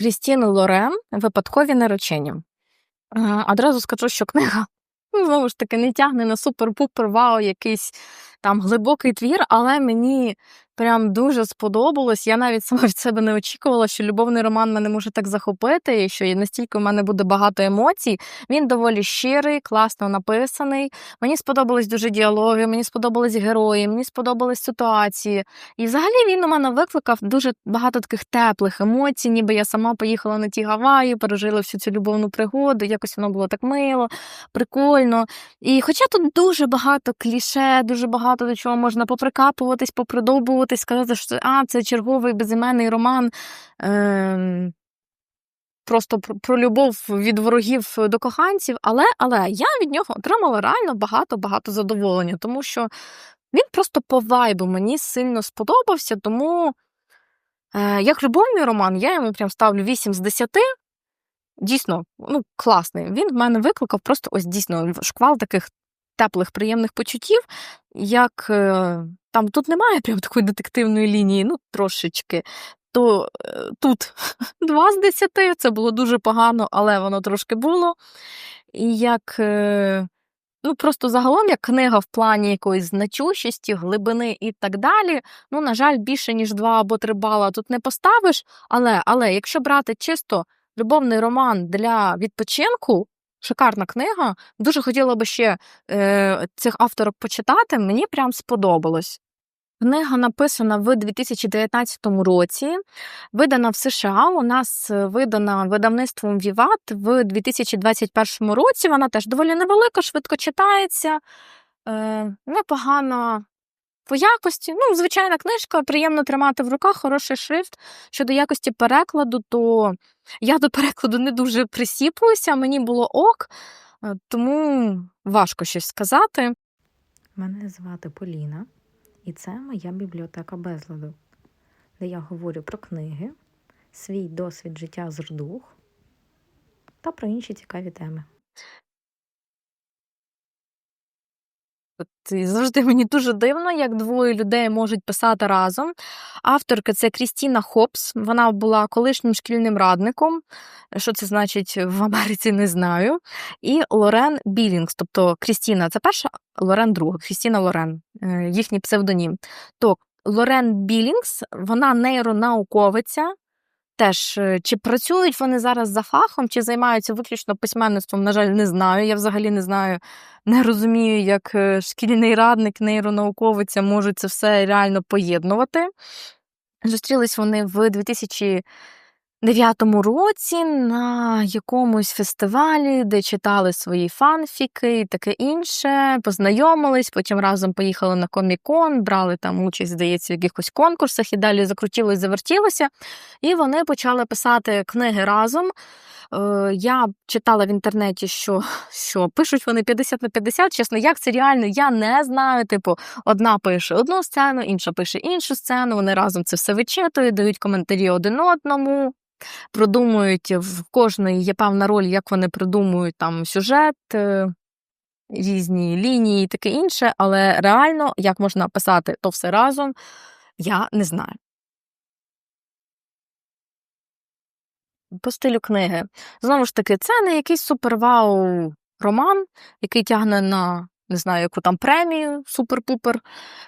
Крістіни Лорен Випадкові наречення. Е, Одразу скажу, що книга ну, знову ж таки не тягне на супер-пупер, вау, якийсь там глибокий твір, але мені прям дуже сподобалось. Я навіть сама від себе не очікувала, що любовний роман мене може так захопити, і що настільки в мене буде багато емоцій. Він доволі щирий, класно написаний. Мені сподобались дуже діалоги, мені сподобались герої, мені сподобались ситуації. І взагалі він у мене викликав дуже багато таких теплих емоцій, ніби я сама поїхала на ті Гаваї, пережила всю цю любовну пригоду. Якось воно було так мило, прикольно. І хоча тут дуже багато кліше, дуже багато до чого можна поприкапуватись, попридовбуватись, сказати, що а, це черговий безіменний роман. Ем... Просто про, про любов від ворогів до коханців, але, але я від нього отримала реально багато-багато задоволення, тому що він просто по вайбу мені сильно сподобався, тому е, як любовний роман, я йому прям ставлю 8 з 10. Дійсно, ну, класний. Він в мене викликав просто ось дійсно шквал таких теплих, приємних почуттів, як е, там тут немає прям такої детективної лінії, ну трошечки. То е, тут 2 з 10, це було дуже погано, але воно трошки було. І як е, ну просто загалом як книга в плані якоїсь значущості, глибини і так далі. Ну, на жаль, більше ніж 2 або 3 бала тут не поставиш. Але, але якщо брати чисто любовний роман для відпочинку, шикарна книга. Дуже хотіла би ще е, цих авторок почитати. Мені прям сподобалось. Книга написана в 2019 році, видана в США. У нас видана видавництвом Віват в 2021 році. Вона теж доволі невелика, швидко читається, е, непогано по якості. Ну, звичайна книжка, приємно тримати в руках, хороший шрифт. Щодо якості перекладу, то я до перекладу не дуже присіплюся, мені було ок, е, тому важко щось сказати. Мене звати Поліна, і це моя бібліотека безладу, де я говорю про книги, свій досвід життя з рдух та про інші цікаві теми. І завжди мені дуже дивно, як двоє людей можуть писати разом. Авторка це Крістіна Хопс. Вона була колишнім шкільним радником. Що це значить в Америці, не знаю. І Лорен Білінгс. Тобто Крістіна це перша, Лорен друга, Крістіна Лорен, е, їхній псевдонім. То Лорен Білінгс, вона нейронауковиця. Теж, е, чи працюють вони зараз за фахом, чи займаються виключно письменництвом, на жаль, не знаю. Я взагалі не знаю, не розумію, як е, шкільний радник, нейронауковиця можуть це все реально поєднувати. Зустрілись вони в 2000 дев'ятому році на якомусь фестивалі, де читали свої фанфіки і таке інше, познайомились, потім разом поїхали на комікон, брали там участь, здається, в якихось конкурсах і далі закрутілось, завертілося. І вони почали писати книги разом. Е, я читала в інтернеті, що що пишуть вони 50 на 50. Чесно, як це реально, я не знаю. Типу, одна пише одну сцену, інша пише іншу сцену. Вони разом це все вичитують, дають коментарі один одному продумують в кожної є певна роль, як вони придумують там сюжет, е, різні лінії і таке інше, але реально, як можна писати то все разом, я не знаю. По стилю книги. Знову ж таки, це не якийсь супервау роман, який тягне на не знаю, яку там премію, супер-пупер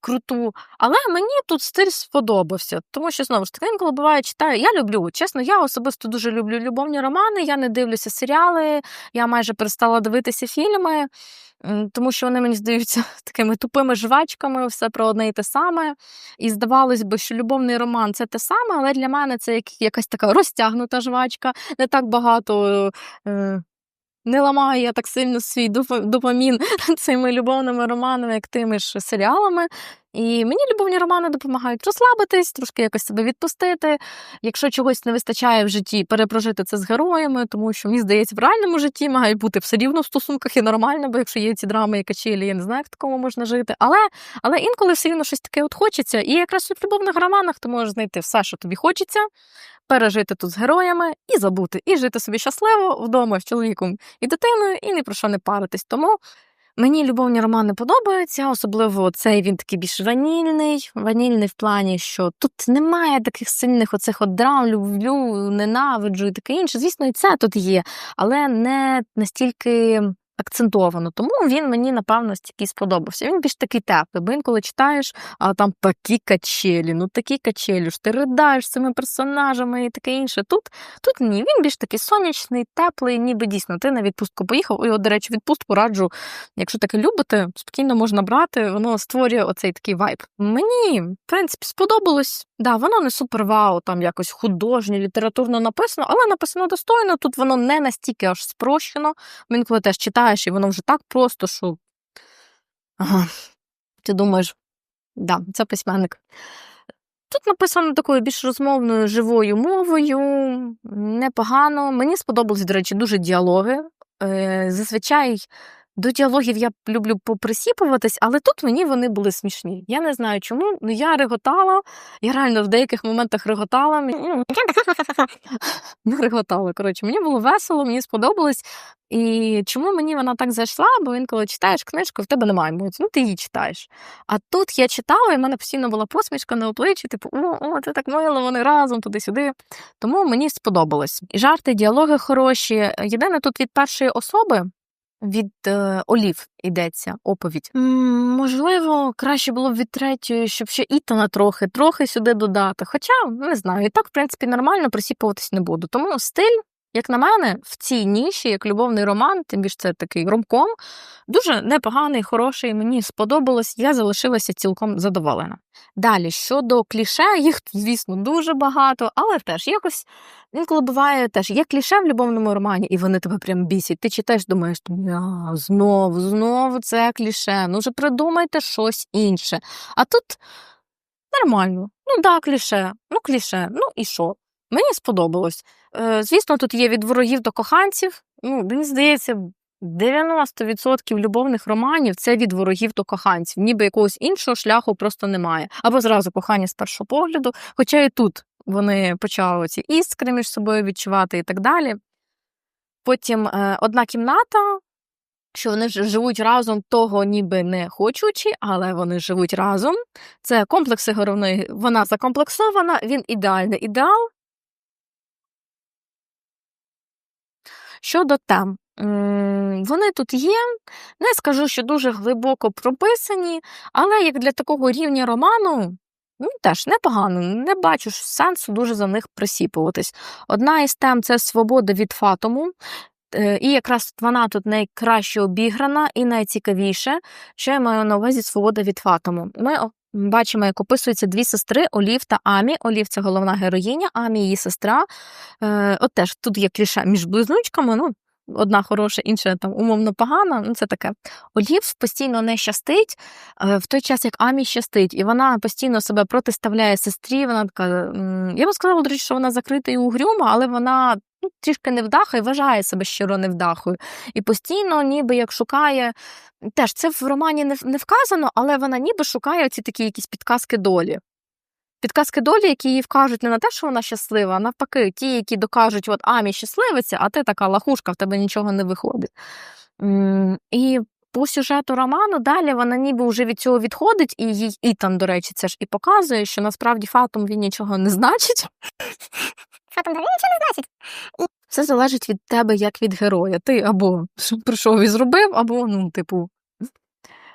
круту. Але мені тут стиль сподобався, тому що, знову ж таки, інколи буває, читаю. Я люблю, чесно, я особисто дуже люблю любовні романи, я не дивлюся серіали, я майже перестала дивитися фільми, тому що вони мені здаються такими тупими жвачками, все про одне і те саме. І здавалось би, що любовний роман це те саме, але для мене це якась така розтягнута жвачка, не так багато. Е, не ламаю я так сильно свій допамін цими любовними романами, як тими ж серіалами. І мені любовні романи допомагають розслабитись, трошки якось себе відпустити. Якщо чогось не вистачає в житті, перепрожити це з героями, тому що мені здається, в реальному житті має бути все рівно в стосунках і нормально, бо якщо є ці драми і качелі, я не знаю, як такому можна жити. Але але інколи все рівно щось таке от хочеться. І якраз в любовних романах ти можеш знайти все, що тобі хочеться, пережити тут з героями і забути, і жити собі щасливо вдома з чоловіком і дитиною, і ні про що не паритись. Тому Мені любовні романи подобаються, особливо цей він такий більш ванільний. Ванільний в плані, що тут немає таких сильних оцих от драм, люблю, ненавиджу і таке інше. Звісно, і це тут є, але не настільки акцентовано. Тому він мені, напевно, стільки сподобався. Він більш такий теплий, бо інколи читаєш, а там такі качелі, ну такі качелі, ж ти ридаєш цими персонажами і таке інше. Тут, тут ні, він більш такий сонячний, теплий, ніби дійсно ти на відпустку поїхав. І, от, до речі, відпустку раджу, якщо таке любите, спокійно можна брати, воно створює оцей такий вайб. Мені, в принципі, сподобалось. Да, воно не супер вау, там якось художньо, літературно написано, але написано достойно. Тут воно не настільки аж спрощено. Він коли теж читаєш, і воно вже так просто, що. Ага. Ти думаєш, да, це письменник. Тут написано такою більш розмовною живою мовою, непогано. Мені сподобались, до речі, дуже діалоги. Е, Зазвичай до діалогів я люблю поприсіпуватись, але тут мені вони були смішні. Я не знаю чому. Ну я реготала, я реально в деяких моментах реготала. Ну, реготала. Коротше, мені було весело, мені сподобалось. І чому мені вона так зайшла? Бо інколи читаєш книжку, в тебе немає емоцій, ну ти її читаєш. А тут я читала, і в мене постійно була посмішка на обличчі, типу, о, о, це так мило, вони разом туди-сюди. Тому мені сподобалось. Жарти, діалоги хороші. Єдине тут від першої особи. Від е, Олів йдеться оповідь. М, можливо, краще було б від третьої, щоб ще Ітана трохи, трохи сюди додати. Хоча, не знаю, і так, в принципі, нормально присіпуватись не буду. Тому стиль, як на мене, в цій ніші, як любовний роман, тим більше це такий ромком, дуже непоганий, хороший. Мені сподобалось, я залишилася цілком задоволена. Далі, щодо кліше, їх, звісно, дуже багато, але теж якось інколи буває теж є кліше в любовному романі, і вони тебе прям бісять. Ти читаєш, думаєш, «Я, знову, знову це кліше. Ну вже придумайте щось інше. А тут нормально. Ну да, кліше, ну кліше, ну і що? Мені сподобалось. Е, звісно, тут є від ворогів до коханців. Ну, мені здається, 90% любовних романів це від ворогів до коханців, ніби якогось іншого шляху просто немає. Або зразу кохання з першого погляду, хоча і тут вони почали ці іскри між собою відчувати і так далі. Потім е, одна кімната, що вони живуть разом, того ніби не хочучи, але вони живуть разом. Це комплекси головної, вона закомплексована, він ідеальний ідеал. Щодо тем, вони тут є. Не скажу, що дуже глибоко прописані, але як для такого рівня роману, ну, теж непогано. Не бачу сенсу дуже за них присіпуватись. Одна із тем це свобода від фатуму. Е, І якраз вона тут найкраще обіграна і найцікавіше, що я маю на увазі свобода від фатуму. Ми бачимо, як описуються дві сестри Олів та Амі. Олів це головна героїня, Амі її сестра. Е, От теж тут є кліше між близнючками. Ну, одна хороша, інша там умовно погана. Ну, це таке. Олів постійно не щастить е, в той час, як Амі щастить, і вона постійно себе протиставляє сестрі. Вона така. Я б сказала, до речі, що вона закрита і угрюма, але вона. Ну, трішки невдаха і вважає себе щиро невдахою. І постійно, ніби як шукає. Теж це в романі не, не вказано, але вона ніби шукає ці такі якісь підказки долі. Підказки долі, які їй вкажуть не на те, що вона щаслива, а навпаки, ті, які докажуть, от Амі щасливиця, а ти така лахушка, в тебе нічого не виходить. І по сюжету роману далі вона ніби вже від цього відходить, і їй Ітан, до речі, це ж і показує, що насправді фатум він нічого не значить. Фатум взагалі нічого не значить. Все залежить від тебе, як від героя. Ти або прийшов і зробив, або, ну, типу,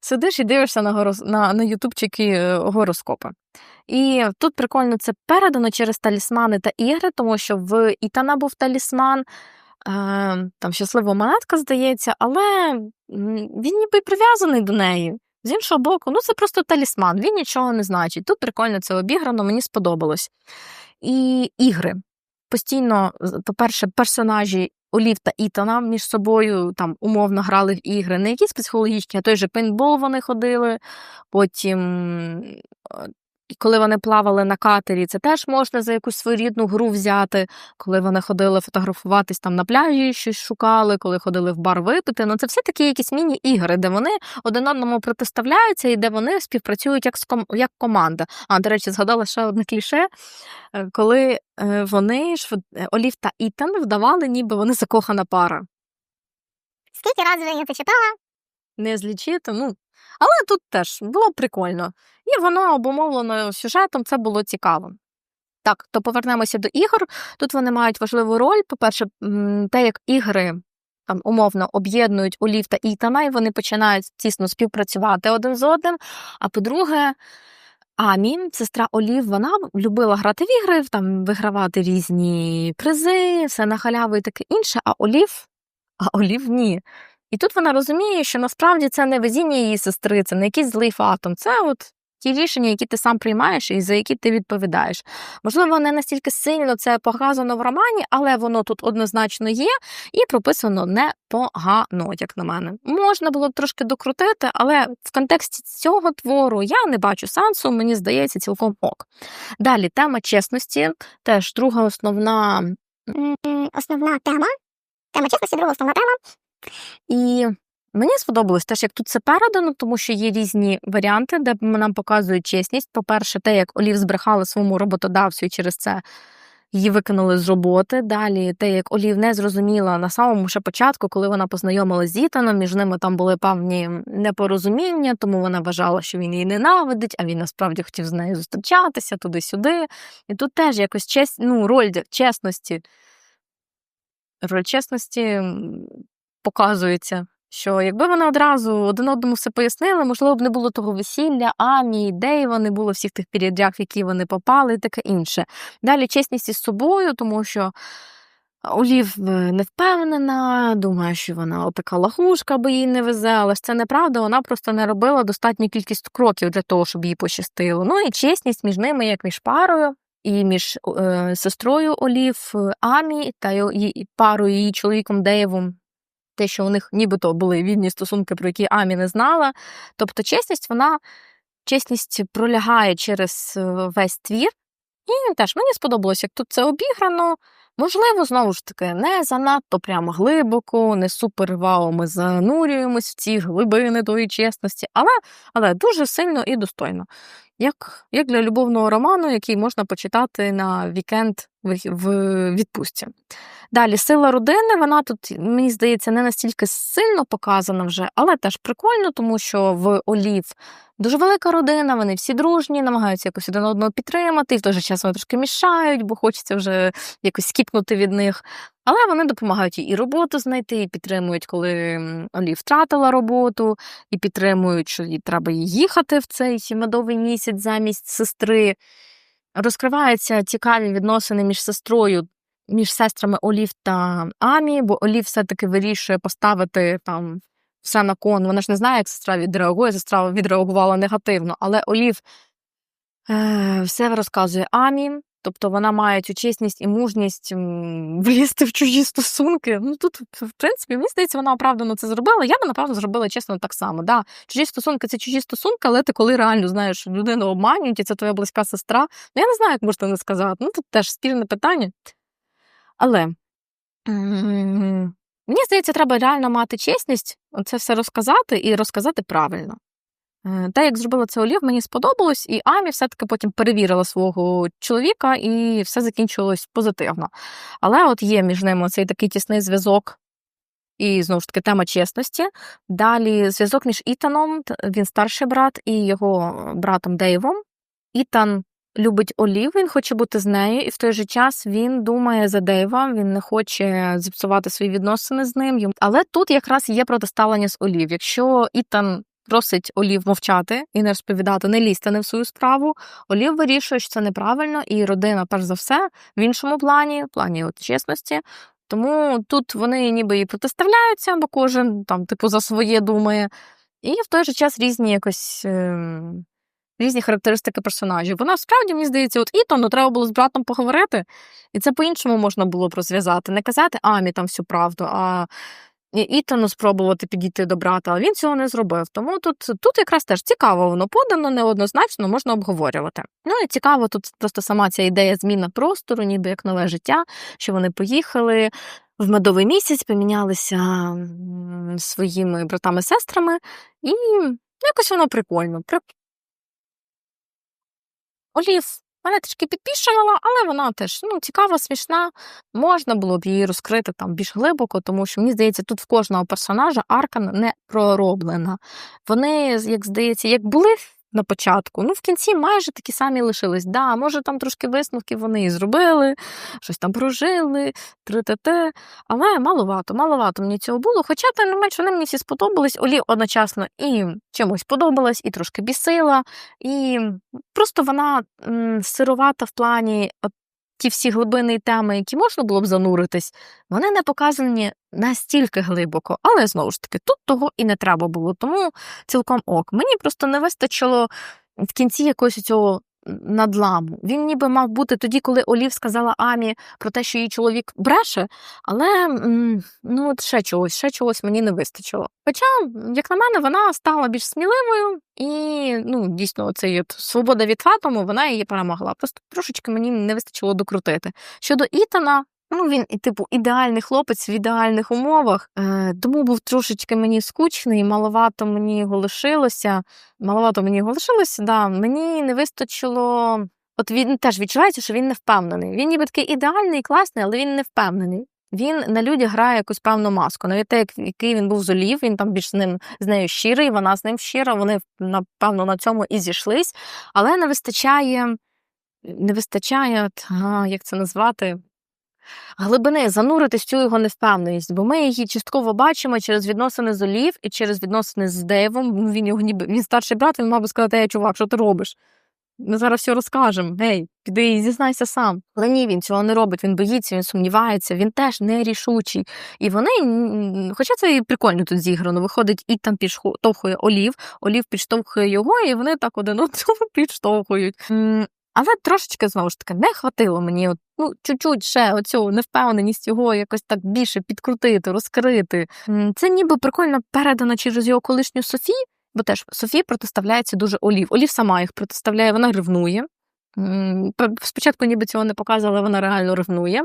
сидиш і дивишся на, горос... на, на ютубчики е, гороскопи. І тут прикольно це передано через талісмани та ігри, тому що в Ітана був талісман, там щаслива монетка, здається, але він ніби прив'язаний до неї. З іншого боку, ну це просто талісман, він нічого не значить. Тут прикольно це обіграно, мені сподобалось. І ігри. Постійно, по-перше, персонажі Олів та Ітана між собою там умовно грали в ігри, не якісь психологічні, а той же пейнтбол вони ходили. Потім, е, і коли вони плавали на катері, це теж можна за якусь своєрідну гру взяти. Коли вони ходили фотографуватись там на пляжі, щось шукали, коли ходили в бар випити. Ну це все такі якісь міні-ігри, де вони один одному протиставляються і де вони співпрацюють як, ком- як команда. А, до речі, згадала ще одне кліше, е, коли е, вони ж е, Олів та Ітан вдавали, ніби вони закохана пара. Скільки разів я це читала? не злічити. Ну, але тут теж було прикольно. І воно обумовлено сюжетом, це було цікаво. Так, то повернемося до ігор. Тут вони мають важливу роль. По-перше, те, як ігри там умовно об'єднують Олів та Ітана, і вони починають тісно співпрацювати один з одним. А по-друге, Амі, сестра Олів, вона любила грати в ігри, там вигравати різні призи, все на халяву і таке інше. А Олів, а Олів ні. І тут вона розуміє, що насправді це не везіння її сестри, це не якийсь злий фатом. Це от ті рішення, які ти сам приймаєш і за які ти відповідаєш. Можливо, не настільки сильно це показано в романі, але воно тут однозначно є і прописано непогано, як на мене. Можна було б трошки докрутити, але в контексті цього твору я не бачу сенсу, мені здається, цілком ок. Далі тема чесності, теж друга основна Основна тема. Тема чесності, друга основна тема. І мені сподобалось теж, як тут це передано, тому що є різні варіанти, де нам показують чесність. По-перше, те, як Олів збрехала своєму роботодавцю, і через це її викинули з роботи. Далі те, як Олів не зрозуміла на самому ще початку, коли вона познайомилася з Ітаном, між ними там були певні непорозуміння, тому вона вважала, що він її ненавидить, а він насправді хотів з нею зустрічатися туди-сюди. І тут теж якось честь, ну, роль чесності. Роль чесності показується. Що якби вони одразу один одному все пояснили, можливо б не було того весілля, Амі, Дейва, не було всіх тих передряг, в які вони попали, і таке інше. Далі чесність із собою, тому що Олів е, не впевнена, думає, що вона така лахушка, бо їй не везе, але ж це неправда, вона просто не робила достатню кількість кроків для того, щоб їй пощастило. Ну і чесність між ними, як між парою, і між е, сестрою Олів е, Амі та її парою її чоловіком Дейвом те, що у них нібито були вільні стосунки, про які Амі не знала. Тобто чесність, вона чесність пролягає через е, весь твір. І теж мені сподобалось, як тут це обіграно. Можливо, знову ж таки, не занадто прямо глибоко, не супер вау, ми занурюємось в ці глибини тої чесності, але, але дуже сильно і достойно. Як, як для любовного роману, який можна почитати на вікенд в, відпустці. Далі сила родини, вона тут, мені здається, не настільки сильно показана вже, але теж прикольно, тому що в Олів дуже велика родина, вони всі дружні, намагаються якось один одного підтримати, і в той же час вони трошки мішають, бо хочеться вже якось скіпнути від них. Але вони допомагають їй і роботу знайти, і підтримують, коли Олів втратила роботу, і підтримують, що їй треба їхати в цей медовий місяць замість сестри. Розкриваються цікаві відносини між сестрою, між сестрами Олів та Амі, бо Олів все-таки вирішує поставити там все на кон. Вона ж не знає, як сестра відреагує, сестра відреагувала негативно, але Олів е, все розказує Амі. Тобто вона має цю чесність і мужність влізти в чужі стосунки. Ну тут, в принципі, мені здається, вона оправдано це зробила. Я би, напевно, зробила чесно так само. Да, чужі стосунки це чужі стосунки, але ти коли реально знаєш, людину обманюють, і це твоя близька сестра. Ну я не знаю, як можна не сказати. Ну тут теж спірне питання. Але мені здається, треба реально мати чесність це все розказати і розказати правильно. Е, Те, як зробила це Олів, мені сподобалось, і Амі все-таки потім перевірила свого чоловіка, і все закінчилось позитивно. Але от є між ними цей такий тісний зв'язок, і знову ж таки тема чесності. Далі зв'язок між Ітаном, він старший брат, і його братом Дейвом. Ітан любить Олів, він хоче бути з нею, і в той же час він думає за Дейва, він не хоче зіпсувати свої відносини з ним. Але тут якраз є протиставлення з Олів. Якщо Ітан просить Олів мовчати і не розповідати, не лізти не в свою справу, Олів вирішує, що це неправильно, і родина, перш за все, в іншому плані, в плані от чесності. Тому тут вони ніби і протиставляються, бо кожен там, типу, за своє думає. І в той же час різні якось. ем, Різні характеристики персонажів. Вона справді, мені здається, от Ітану треба було з братом поговорити, і це по-іншому можна було б розв'язати. Не казати Амі там всю правду, а Ітану спробувати підійти до брата, а він цього не зробив. Тому тут, тут якраз теж цікаво воно подано, неоднозначно можна обговорювати. Ну і цікаво, тут просто сама ця ідея зміна простору, ніби як нове життя, що вони поїхали в медовий місяць, помінялися своїми братами-сестрами, і якось воно прикольно. Олів Мене трішки підпішувала, але вона теж ну, цікава, смішна. Можна було б її розкрити там більш глибоко, тому що мені здається, тут в кожного персонажа арка не пророблена. Вони, як здається, як були на початку, ну в кінці майже такі самі лишились. Да, може, там трошки висновки вони і зробили, щось там прожили, три-те-те. Але маловато, маловато мені цього було. Хоча, тим не менш, вони мені всі сподобались. Олі одночасно і чимось подобалась, і трошки бісила, і просто вона м, сировата в плані ті всі глибини і теми, які можна було б зануритись, вони не показані настільки глибоко. Але знову ж таки, тут того і не треба було. Тому цілком ок. Мені просто не вистачило в кінці якогось цього надламу. Він ніби мав бути тоді, коли Олів сказала Амі про те, що її чоловік бреше, але ну от ще чогось, ще чогось мені не вистачило. Хоча, як на мене, вона стала більш сміливою, і ну дійсно, цей свобода від фатому, вона її перемогла. Просто трошечки мені не вистачило докрутити. Щодо Ітана. Ну, він, типу, ідеальний хлопець в ідеальних умовах, е, тому був трошечки мені скучний, маловато мені його лишилося. Маловато мені його лишилося, да. Мені не вистачило. От він теж відчувається, що він не впевнений. Він ніби такий ідеальний, класний, але він не впевнений. Він на людях грає якусь певну маску. Навіть те, який він був з Олів, він там більш з ним з нею щирий, вона з ним щира. Вони напевно на цьому і зійшлись, але не вистачає, не вистачає, от, а, як це назвати? Глибини зануритись цю його невпевненість, бо ми її частково бачимо через відносини з Олів і через відносини з Дейвом. Ну, Він його ніби він старший брат, він мав би сказати, ей, чувак, що ти робиш? Ми зараз все розкажемо. Гей, піди і зізнайся сам. Але ні, він цього не робить, він боїться, він сумнівається, він теж нерішучий. І вони, хоча це і прикольно тут зіграно, виходить, і там підштовхує Олів, Олів підштовхує його, і вони так один одного підштовхують. Але трошечки знову ж таки не хватило мені, от, ну, чуть-чуть ще оцю невпевненість його якось так більше підкрутити, розкрити. Це ніби прикольно передано через його колишню Софі, бо теж Софія протиставляється дуже Олів. Олів сама їх протиставляє, вона ревнує. Спочатку ніби цього не показувала, вона реально ревнує.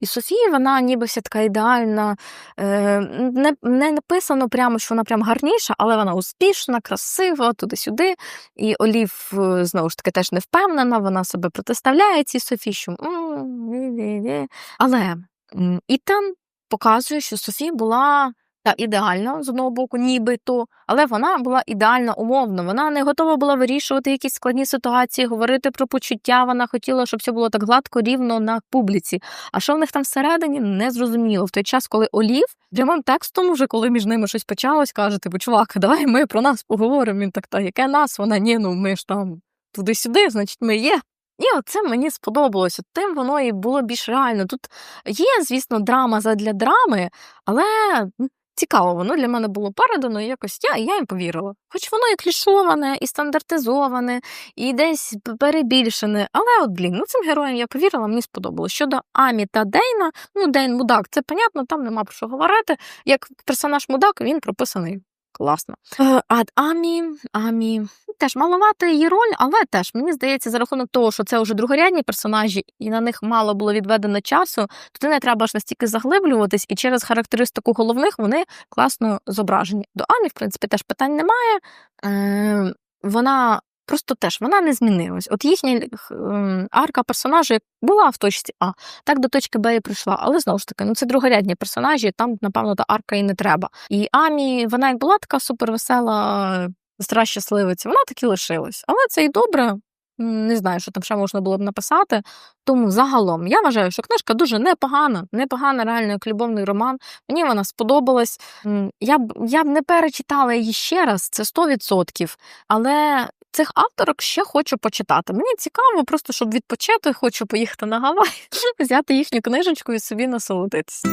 І Софія, вона ніби вся така ідеальна, е, не, не написано прямо, що вона прям гарніша, але вона успішна, красива, туди-сюди. І Олів, е, знову ж таки, теж не впевнена, вона себе протиставляє цій Софії, що Але Ітан показує, що Софія була та, ідеальна з одного боку, нібито, але вона була ідеальна умовно. Вона не готова була вирішувати якісь складні ситуації, говорити про почуття. Вона хотіла, щоб все було так гладко, рівно на публіці. А що в них там всередині, не зрозуміло. В той час, коли Олів прямим текстом, вже коли між ними щось почалось, каже, типу, чувак, давай ми про нас поговоримо. Він так, та яке нас? Вона ні, ну ми ж там туди-сюди, значить, ми є. І оце мені сподобалося. Тим воно і було більш реально. Тут є, звісно, драма задля драми, але цікаво, воно для мене було передано і якось я, я їм повірила. Хоч воно і клішоване, і стандартизоване, і десь перебільшене. Але от блін, ну цим героям я повірила, мені сподобалось. Щодо Амі та Дейна, ну Дейн мудак, це понятно, там нема про що говорити. Як персонаж мудак, він прописаний. Класно. Е, А Амі, Амі теж маловата її роль, але теж мені здається, за рахунок того, що це вже другорядні персонажі, і на них мало було відведено часу, туди не треба ж настільки заглиблюватись, і через характеристику головних вони класно зображені. До Амі, в принципі, теж питань немає. Е, вона просто теж вона не змінилась. От їхня ем, арка персонажа була в точці А, так до точки Б і прийшла. Але знову ж таки, ну це другорядні персонажі, там, напевно, та арка і не треба. І Амі, вона як була така супервесела, стара щасливиця, вона так і лишилась. Але це і добре. Не знаю, що там ще можна було б написати. Тому загалом я вважаю, що книжка дуже непогана, непогана, реально як любовний роман. Мені вона сподобалась. Я б я б не перечитала її ще раз, це 100%. Але цих авторок ще хочу почитати. Мені цікаво, просто щоб відпочити, хочу поїхати на Гавай, взяти їхню книжечку і собі насолодитися.